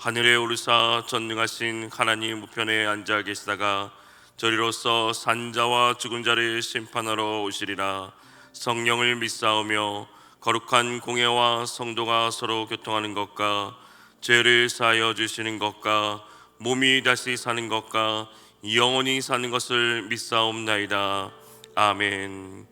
하늘에 오르사 전능하신 하나님 우편에 앉아 계시다가 저리로서 산자와 죽은 자를 심판하러 오시리라. 성령을 믿사오며 거룩한 공예와 성도가 서로 교통하는 것과 죄를 사하여 주시는 것과 몸이 다시 사는 것과 영원히 사는 것을 믿사옵나이다. 아멘.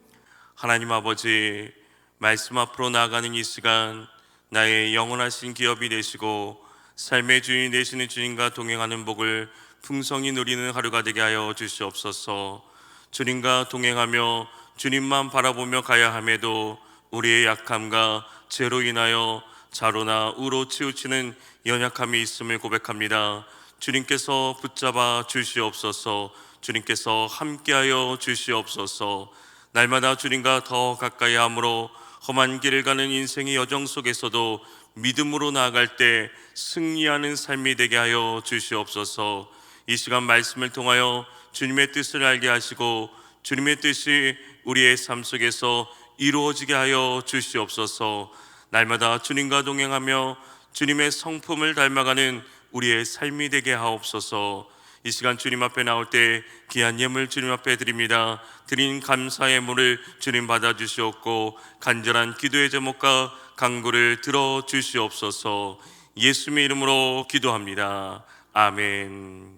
하나님 아버지 말씀 앞으로 나아가는 이 시간 나의 영원하신 기업이 되시고 삶의 주인 되시는 주님과 동행하는 복을 풍성히 누리는 하루가 되게 하여 주시옵소서. 주님과 동행하며 주님만 바라보며 가야 함에도 우리의 약함과 죄로 인하여 자로나 우로 치우치는 연약함이 있음을 고백합니다. 주님께서 붙잡아 주시옵소서. 주님께서 함께하여 주시옵소서. 날마다 주님과 더 가까이 함으로 험한 길을 가는 인생의 여정 속에서도 믿음으로 나아갈 때 승리하는 삶이 되게 하여 주시옵소서. 이 시간 말씀을 통하여 주님의 뜻을 알게 하시고 주님의 뜻이 우리의 삶 속에서 이루어지게 하여 주시옵소서. 날마다 주님과 동행하며 주님의 성품을 닮아가는 우리의 삶이 되게 하옵소서. 이 시간 주님 앞에 나올 때 귀한 예물 주님 앞에 드립니다. 드린 감사의 물을 주님 받아 주시옵고 간절한 기도의 제목과 간구를 들어 주시옵소서. 예수님의 이름으로 기도합니다. 아멘.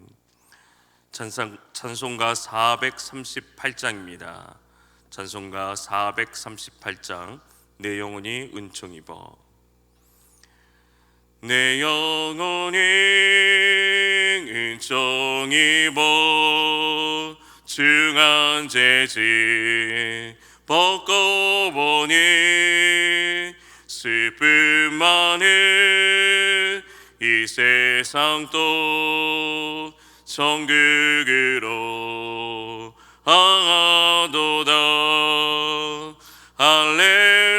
찬상, 찬송가 438장입니다. 찬송가 438장 내 영혼이 은총 입어 내 영혼이 은총 입어 중한 죄지? 벗고 보니 슬픔 많은 이 세상 또 천국으로 향하도다. 할렐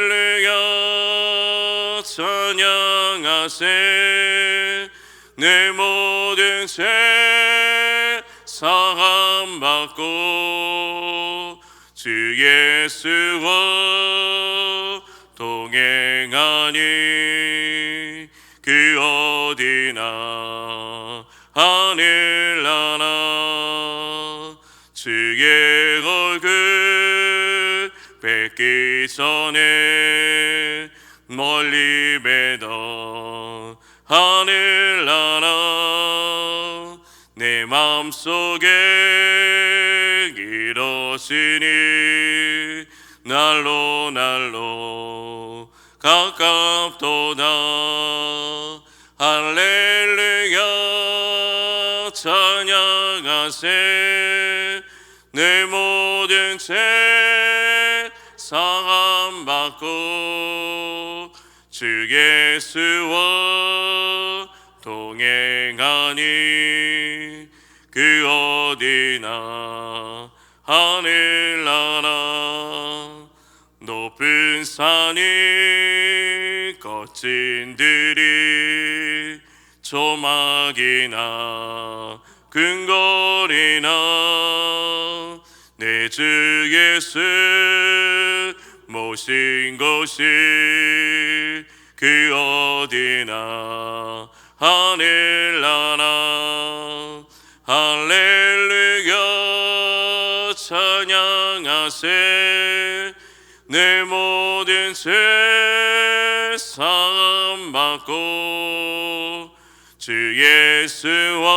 하세 내 모든 죄 사함 받고 주 예수와 동행하니 그 어디나 하늘 나라 주의 얼굴 뵙기 전에 이루어지니 날로 날로 가깝도다. 할렐루야. 찬양하세. 내 모든 죄 사함 받고 주 예수와 동행하니 그 어디나 하늘나라 높은 산이 거친 들이 조막이나 근거리나 내 주 예수 모신 곳이 그 어디나 하늘나라. 할렐루야 찬양하세 내 모든 죄 사함 받고 주 예수와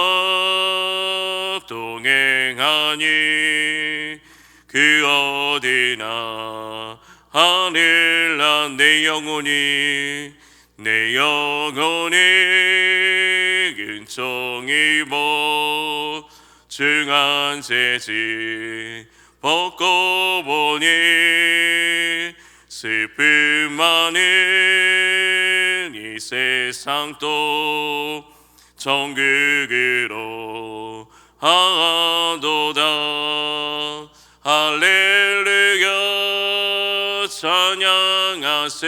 동행하니 그 어디나 하늘나 내 영혼이 내 영혼이 은총 입어 중한 죄지. 벗고 보니 슬픔 많은 이 세상 또 천국으로 하도다. 할렐루야 찬양하세.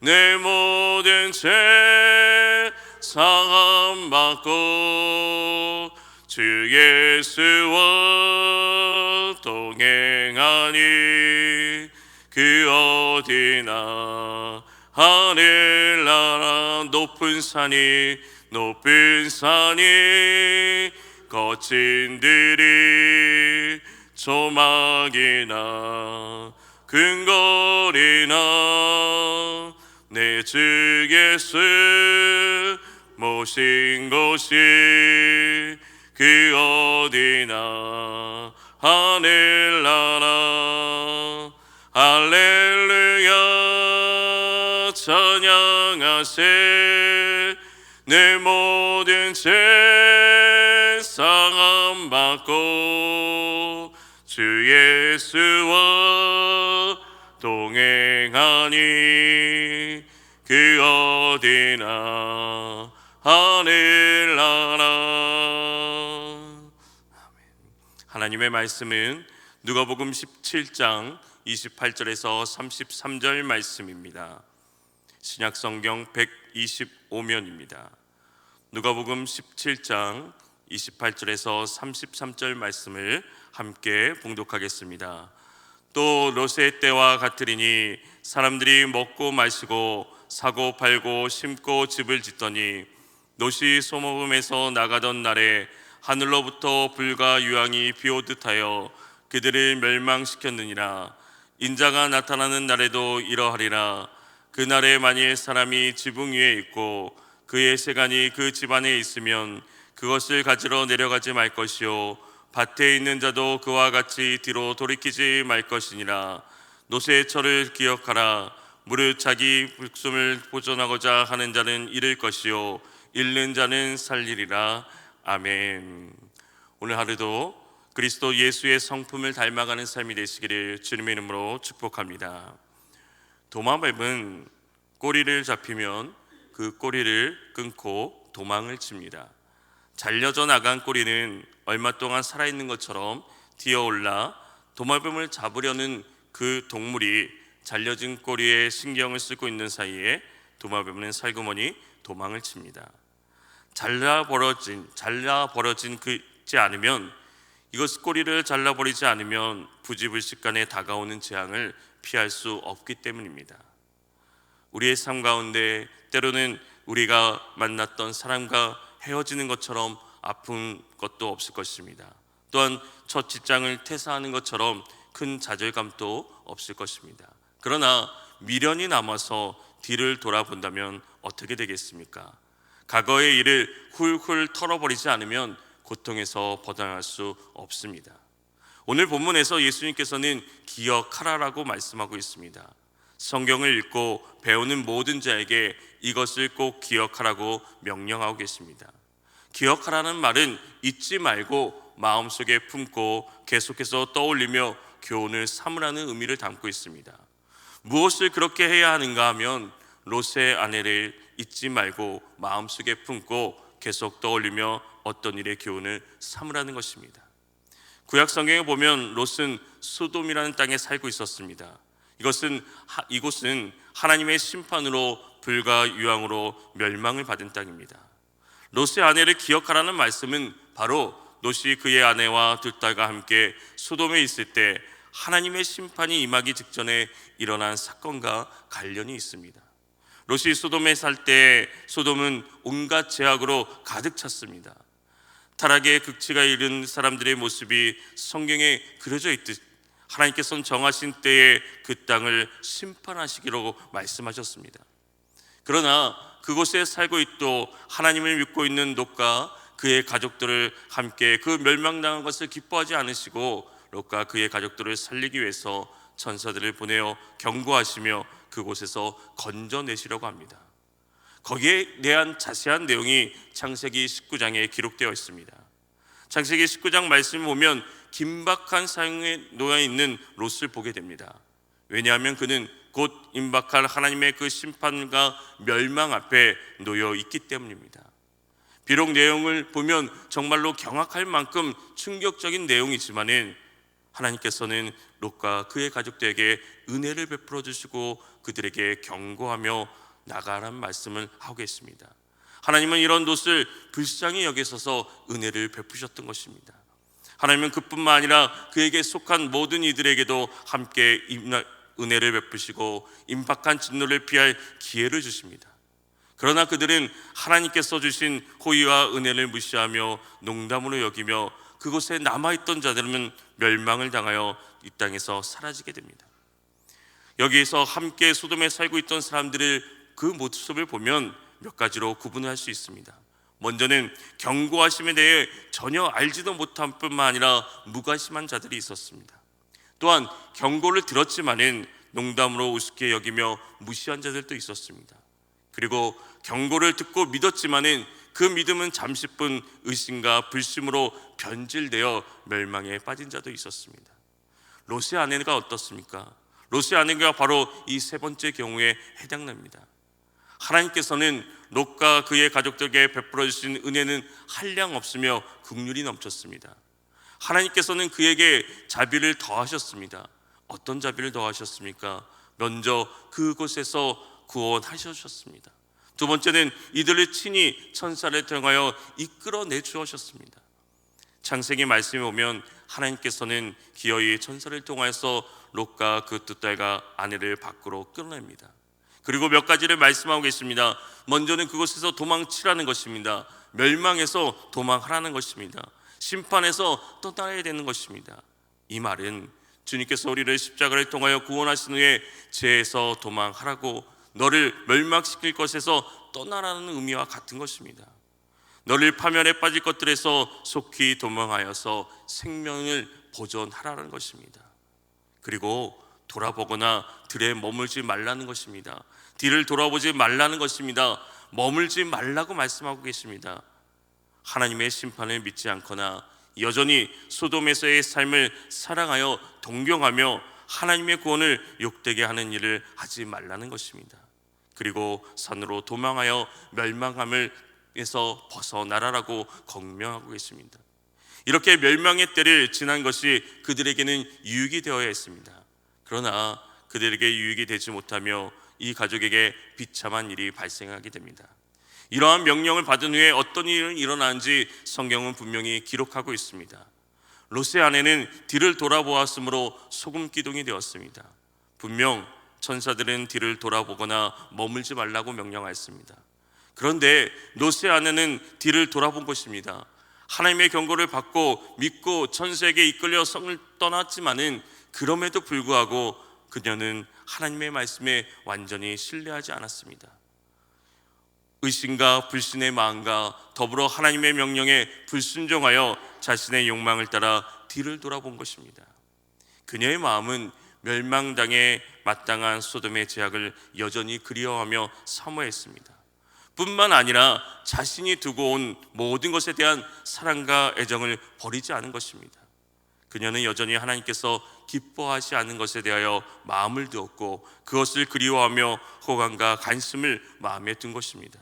내 모든 죄 사함 받고 주 예수와 동행하니 그 어디나 하늘나라 높은 산이 높은 산이 거친 들이 조막이나 근거리나 내주 예수 모신 곳이 그 어디나 하늘나라. 할렐루야 찬양하세 내 모든 죄 상함 받고 주 예수와 동행하니 그 어디나 하늘나라 하나님의 말씀은 누가복음 17장 28절에서 33절 말씀입니다. 신약 성경 125면입니다. 누가복음 17장 28절에서 33절 말씀을 함께 봉독하겠습니다. 또 로세 때와 같으리니 사람들이 먹고 마시고 사고 팔고 심고 집을 짓더니 노시 소모금에서 나가던 날에 하늘로부터 불과 유황이 비오듯하여 그들을 멸망시켰느니라. 인자가 나타나는 날에도 이러하리라. 그 날에 만일 사람이 지붕 위에 있고 그의 세간이 그 집안에 있으면 그것을 가지러 내려가지 말 것이요. 밭에 있는 자도 그와 같이 뒤로 돌이키지 말 것이니라. 노새의 철을 기억하라. 무릇 자기 목숨을 보존하고자 하는 자는 잃을 것이요. 잃는 자는 살리리라 아멘 오늘 하루도 그리스도 예수의 성품을 닮아가는 삶이 되시기를 주님의 이름으로 축복합니다 도마뱀은 꼬리를 잡히면 그 꼬리를 끊고 도망을 칩니다. 잘려져 나간 꼬리는 얼마 동안 살아있는 것처럼 뛰어올라 도마뱀을 잡으려는 그 동물이 잘려진 꼬리에 신경을 쓰고 있는 사이에 도마뱀은 살구머니 도망을 칩니다. 잘라 벌어진 잘라 벌어진 그지 않으면 이것 꼬리를 잘라 버리지 않으면 부지불식간에 다가오는 재앙을 피할 수 없기 때문입니다. 우리의 삶 가운데 때로는 우리가 만났던 사람과 헤어지는 것처럼 아픈 것도 없을 것입니다. 또한 첫 직장을 퇴사하는 것처럼 큰 좌절감도 없을 것입니다. 그러나 미련이 남아서 뒤를 돌아본다면 어떻게 되겠습니까? 과거의 일을 훌훌 털어버리지 않으면 고통에서 벗어날 수 없습니다. 오늘 본문에서 예수님께서는 기억하라라고 말씀하고 있습니다. 성경을 읽고 배우는 모든 자에게 이것을 꼭 기억하라고 명령하고 계십니다. 기억하라는 말은 잊지 말고 마음속에 품고 계속해서 떠올리며 교훈을 삼으라는 의미를 담고 있습니다. 무엇을 그렇게 해야 하는가 하면 롯의 아내를 잊지 말고 마음속에 품고 계속 떠올리며 어떤 일의 교훈을 삼으라는 것입니다. 구약 성경에 보면 롯은 소돔이라는 땅에 살고 있었습니다. 이것은 이곳은 하나님의 심판으로 불과 유황으로 멸망을 받은 땅입니다. 롯의 아내를 기억하라는 말씀은 바로 롯이 그의 아내와 두 딸과 함께 소돔에 있을 때 하나님의 심판이 임하기 직전에 일어난 사건과 관련이 있습니다. 롯이 소돔에 살 때 소돔은 온갖 제약으로 가득 찼습니다. 타락의 극치가 이른 사람들의 모습이 성경에 그려져 있듯 하나님께서는 정하신 때에 그 땅을 심판하시기로 말씀하셨습니다. 그러나 그곳에 살고 있도 하나님을 믿고 있는 롯과 그의 가족들을 함께 그 멸망당한 것을 기뻐하지 않으시고 롯과 그의 가족들을 살리기 위해서 천사들을 보내어 경고하시며 그곳에서 건져내시려고 합니다. 거기에 대한 자세한 내용이 창세기 19장에 기록되어 있습니다. 창세기 19장 말씀 보면 긴박한 상황에 놓여 있는 롯을 보게 됩니다. 왜냐하면 그는 곧 임박할 하나님의 그 심판과 멸망 앞에 놓여 있기 때문입니다. 비록 내용을 보면 정말로 경악할 만큼 충격적인 내용이지만은 하나님께서는 롯과 그의 가족들에게 은혜를 베풀어 주시고 그들에게 경고하며 나가란 말씀을 하고 계십니다. 하나님은 이런 롯을 불쌍히 여기셔서 은혜를 베푸셨던 것입니다. 하나님은 그뿐만 아니라 그에게 속한 모든 이들에게도 함께 은혜를 베푸시고 임박한 진노를 피할 기회를 주십니다. 그러나 그들은 하나님께서 주신 호의와 은혜를 무시하며 농담으로 여기며 그곳에 남아있던 자들은 멸망을 당하여 이 땅에서 사라지게 됩니다. 여기에서 함께 소돔에 살고 있던 사람들을 그 모습을 보면 몇 가지로 구분을 할 수 있습니다. 먼저는 경고하심에 대해 전혀 알지도 못한 뿐만 아니라 무관심한 자들이 있었습니다. 또한 경고를 들었지만은 농담으로 우습게 여기며 무시한 자들도 있었습니다. 그리고 경고를 듣고 믿었지만은 그 믿음은 잠시뿐 의심과 불심으로 변질되어 멸망에 빠진 자도 있었습니다. 롯의 아내가 어떻습니까? 롯의 아내가 바로 이 세 번째 경우에 해당됩니다. 하나님께서는 롯과 그의 가족들에게 베풀어 주신 은혜는 한량 없으며 국률이 넘쳤습니다. 하나님께서는 그에게 자비를 더하셨습니다. 어떤 자비를 더하셨습니까? 먼저 그곳에서 구원하셨습니다. 두 번째는 이들을 친히 천사를 통하여 이끌어내 주셨습니다. 창세기 말씀에 보면 하나님께서는 기어이 천사를 통하여서 롯과 그 두 딸과 아내를 밖으로 끌어냅니다. 그리고 몇 가지를 말씀하고 계십니다. 먼저는 그곳에서 도망치라는 것입니다. 멸망에서 도망하라는 것입니다. 심판에서 떠나야 되는 것입니다. 이 말은 주님께서 우리를 십자가를 통하여 구원하신 후에 죄에서 도망하라고 너를 멸망시킬 것에서 떠나라는 의미와 같은 것입니다. 너를 파멸에 빠질 것들에서 속히 도망하여서 생명을 보존하라는 것입니다. 그리고 돌아보거나 들에 머물지 말라는 것입니다. 뒤를 돌아보지 말라는 것입니다. 머물지 말라고 말씀하고 계십니다. 하나님의 심판을 믿지 않거나 여전히 소돔에서의 삶을 사랑하여 동경하며 하나님의 구원을 욕되게 하는 일을 하지 말라는 것입니다. 그리고 산으로 도망하여 멸망함을 에서 벗어나라라고 걱명하고 계십니다. 이렇게 멸망의 때를 지난 것이 그들에게는 유익이 되어야 했습니다. 그러나 그들에게 유익이 되지 못하며 이 가족에게 비참한 일이 발생하게 됩니다. 이러한 명령을 받은 후에 어떤 일이 일어나는지 성경은 분명히 기록하고 있습니다. 롯의 아내는 뒤를 돌아보았으므로 소금 기둥이 되었습니다. 분명 천사들은 뒤를 돌아보거나 머물지 말라고 명령하였습니다. 그런데 롯의 아내는 뒤를 돌아본 것입니다. 하나님의 경고를 받고 믿고 천사에게 이끌려 성을 떠났지만은 그럼에도 불구하고 그녀는 하나님의 말씀에 완전히 신뢰하지 않았습니다. 의심과 불신의 마음과 더불어 하나님의 명령에 불순종하여 자신의 욕망을 따라 뒤를 돌아본 것입니다. 그녀의 마음은 멸망당에 마땅한 소돔의 제약을 여전히 그리워하며 사모했습니다. 뿐만 아니라 자신이 두고 온 모든 것에 대한 사랑과 애정을 버리지 않은 것입니다. 그녀는 여전히 하나님께서 기뻐하지 않는 것에 대하여 마음을 두었고 그것을 그리워하며 호감과 관심을 마음에 둔 것입니다.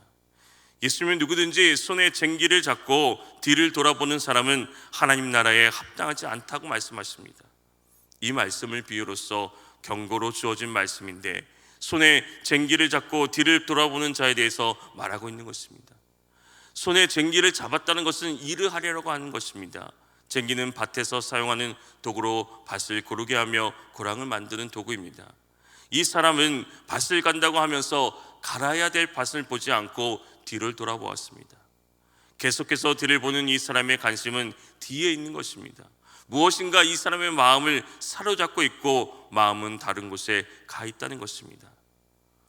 예수님은 누구든지 손에 쟁기를 잡고 뒤를 돌아보는 사람은 하나님 나라에 합당하지 않다고 말씀하십니다. 이 말씀을 비유로서 경고로 주어진 말씀인데 손에 쟁기를 잡고 뒤를 돌아보는 자에 대해서 말하고 있는 것입니다. 손에 쟁기를 잡았다는 것은 일을 하려고 하는 것입니다. 쟁기는 밭에서 사용하는 도구로 밭을 고르게 하며 고랑을 만드는 도구입니다. 이 사람은 밭을 간다고 하면서 갈아야 될 밭을 보지 않고 뒤를 돌아보았습니다. 계속해서 뒤를 보는 이 사람의 관심은 뒤에 있는 것입니다. 무엇인가 이 사람의 마음을 사로잡고 있고 마음은 다른 곳에 가 있다는 것입니다.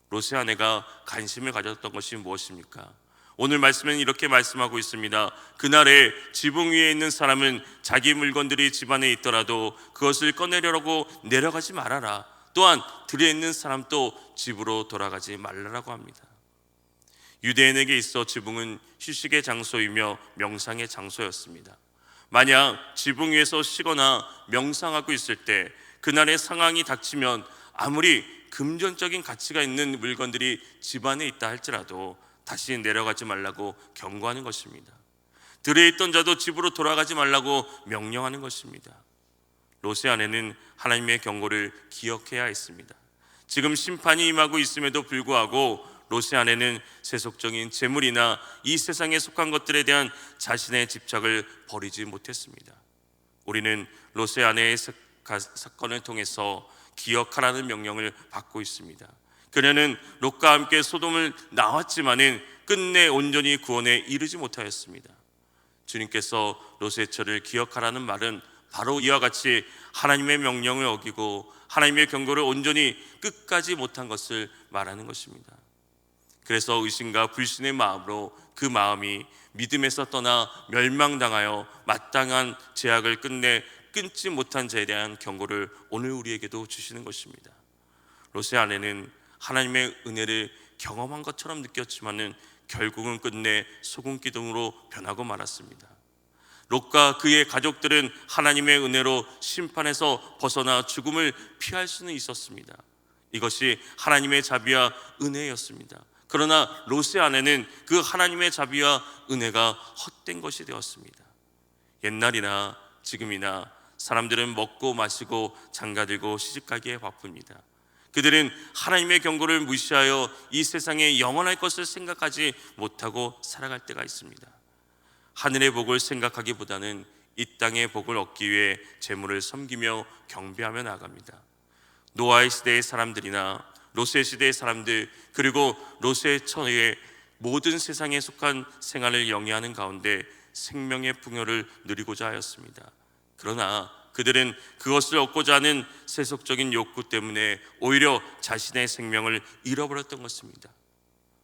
롯의 아내가 관심을 가졌던 것이 무엇입니까? 오늘 말씀은 이렇게 말씀하고 있습니다. 그날에 지붕 위에 있는 사람은 자기 물건들이 집안에 있더라도 그것을 꺼내려고 내려가지 말아라. 또한 들에 있는 사람도 집으로 돌아가지 말라라고 합니다. 유대인에게 있어 지붕은 휴식의 장소이며 명상의 장소였습니다. 만약 지붕 위에서 쉬거나 명상하고 있을 때 그날의 상황이 닥치면 아무리 금전적인 가치가 있는 물건들이 집안에 있다 할지라도 다시 내려가지 말라고 경고하는 것입니다. 들에 있던 자도 집으로 돌아가지 말라고 명령하는 것입니다. 롯의 아내는 하나님의 경고를 기억해야 했습니다. 지금 심판이 임하고 있음에도 불구하고 롯의 아내는 세속적인 재물이나 이 세상에 속한 것들에 대한 자신의 집착을 버리지 못했습니다. 우리는 롯의 아내의 사건을 통해서 기억하라는 명령을 받고 있습니다. 그녀는 롯과 함께 소돔을 나왔지만은 끝내 온전히 구원에 이르지 못하였습니다. 주님께서 롯의 처를 기억하라는 말은 바로 이와 같이 하나님의 명령을 어기고 하나님의 경고를 온전히 끝까지 못한 것을 말하는 것입니다. 그래서 의심과 불신의 마음으로 그 마음이 믿음에서 떠나 멸망당하여 마땅한 제약을 끝내 끊지 못한 자에 대한 경고를 오늘 우리에게도 주시는 것입니다. 롯의 아내는 하나님의 은혜를 경험한 것처럼 느꼈지만은 결국은 끝내 소금 기둥으로 변하고 말았습니다. 롯과 그의 가족들은 하나님의 은혜로 심판에서 벗어나 죽음을 피할 수는 있었습니다. 이것이 하나님의 자비와 은혜였습니다. 그러나 롯의 아내는 그 하나님의 자비와 은혜가 헛된 것이 되었습니다. 옛날이나 지금이나 사람들은 먹고 마시고 장가들고 시집가기에 바쁩니다. 그들은 하나님의 경고를 무시하여 이 세상에 영원할 것을 생각하지 못하고 살아갈 때가 있습니다. 하늘의 복을 생각하기보다는 이 땅의 복을 얻기 위해 재물을 섬기며 경배하며 나아갑니다. 노아의 시대의 사람들이나 롯의 시대의 사람들 그리고 롯의 처의 모든 세상에 속한 생활을 영위하는 가운데 생명의 풍요를 누리고자 하였습니다. 그러나 그들은 그것을 얻고자 하는 세속적인 욕구 때문에 오히려 자신의 생명을 잃어버렸던 것입니다.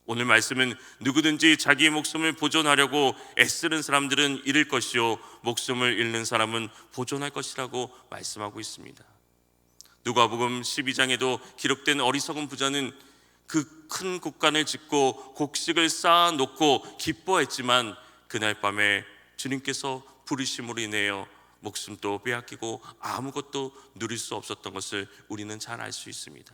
오늘 말씀은 누구든지 자기의 목숨을 보존하려고 애쓰는 사람들은 잃을 것이요 목숨을 잃는 사람은 보존할 것이라고 말씀하고 있습니다. 누가복음 12장에도 기록된 어리석은 부자는 그 큰 곡간을 짓고 곡식을 쌓아 놓고 기뻐했지만 그날 밤에 주님께서 부르심으로 인하여 목숨도 빼앗기고 아무것도 누릴 수 없었던 것을 우리는 잘 알 수 있습니다.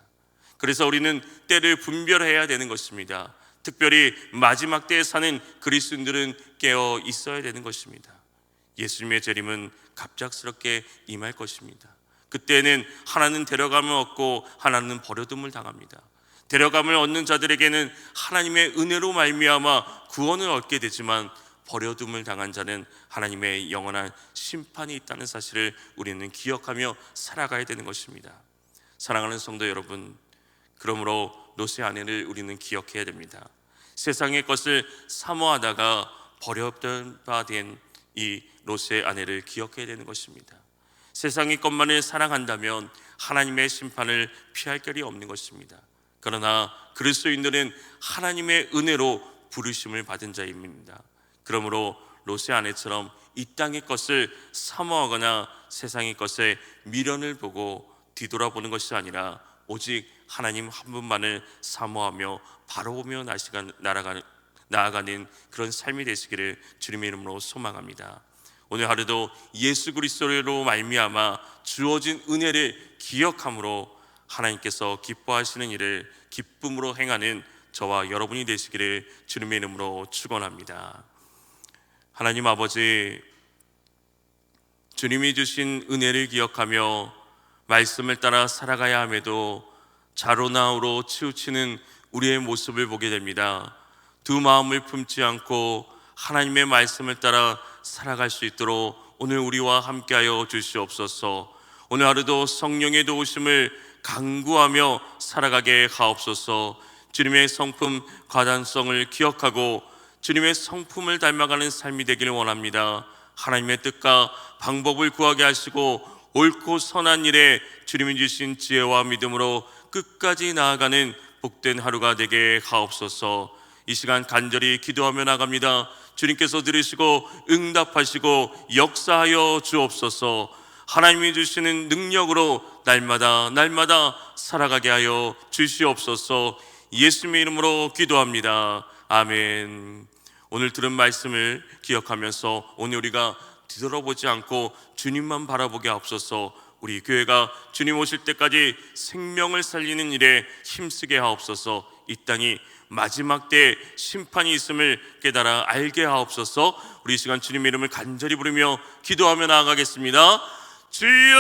그래서 우리는 때를 분별해야 되는 것입니다. 특별히 마지막 때에 사는 그리스도인들은 깨어 있어야 되는 것입니다. 예수님의 재림은 갑작스럽게 임할 것입니다. 그때는 하나는 데려감을 얻고 하나는 버려둠을 당합니다. 데려감을 얻는 자들에게는 하나님의 은혜로 말미암아 구원을 얻게 되지만 버려둠을 당한 자는 하나님의 영원한 심판이 있다는 사실을 우리는 기억하며 살아가야 되는 것입니다. 사랑하는 성도 여러분, 그러므로 롯의 아내를 우리는 기억해야 됩니다. 세상의 것을 사모하다가 버렸던 바된 이 롯의 아내를 기억해야 되는 것입니다. 세상의 것만을 사랑한다면 하나님의 심판을 피할 길이 없는 것입니다. 그러나 그리스도인들은 하나님의 은혜로 부르심을 받은 자입니다. 그러므로 롯의 아내처럼 이 땅의 것을 사모하거나 세상의 것에 미련을 보고 뒤돌아보는 것이 아니라 오직 하나님 한 분만을 사모하며 바라보며 나아가는 그런 삶이 되시기를 주님의 이름으로 소망합니다. 오늘 하루도 예수 그리스도로 말미암아 주어진 은혜를 기억함으로 하나님께서 기뻐하시는 일을 기쁨으로 행하는 저와 여러분이 되시기를 주님의 이름으로 축원합니다. 하나님 아버지 주님이 주신 은혜를 기억하며 말씀을 따라 살아가야 함에도 자로나우로 치우치는 우리의 모습을 보게 됩니다. 두 마음을 품지 않고 하나님의 말씀을 따라 살아갈 수 있도록 오늘 우리와 함께하여 주시옵소서. 오늘 하루도 성령의 도우심을 강구하며 살아가게 하옵소서. 주님의 성품 과단성을 기억하고 주님의 성품을 닮아가는 삶이 되기를 원합니다. 하나님의 뜻과 방법을 구하게 하시고 옳고 선한 일에 주님이 주신 지혜와 믿음으로 끝까지 나아가는 복된 하루가 되게 하옵소서. 이 시간 간절히 기도하며 나갑니다. 주님께서 들으시고 응답하시고 역사하여 주옵소서. 하나님이 주시는 능력으로 날마다 날마다 살아가게 하여 주시옵소서. 예수님의 이름으로 기도합니다. 아멘. 오늘 들은 말씀을 기억하면서 오늘 우리가 뒤돌아보지 않고 주님만 바라보게 하옵소서. 우리 교회가 주님 오실 때까지 생명을 살리는 일에 힘쓰게 하옵소서. 이 땅이 마지막 때 심판이 있음을 깨달아 알게 하옵소서. 우리 시간 주님 이름을 간절히 부르며 기도하며 나아가겠습니다. 주여!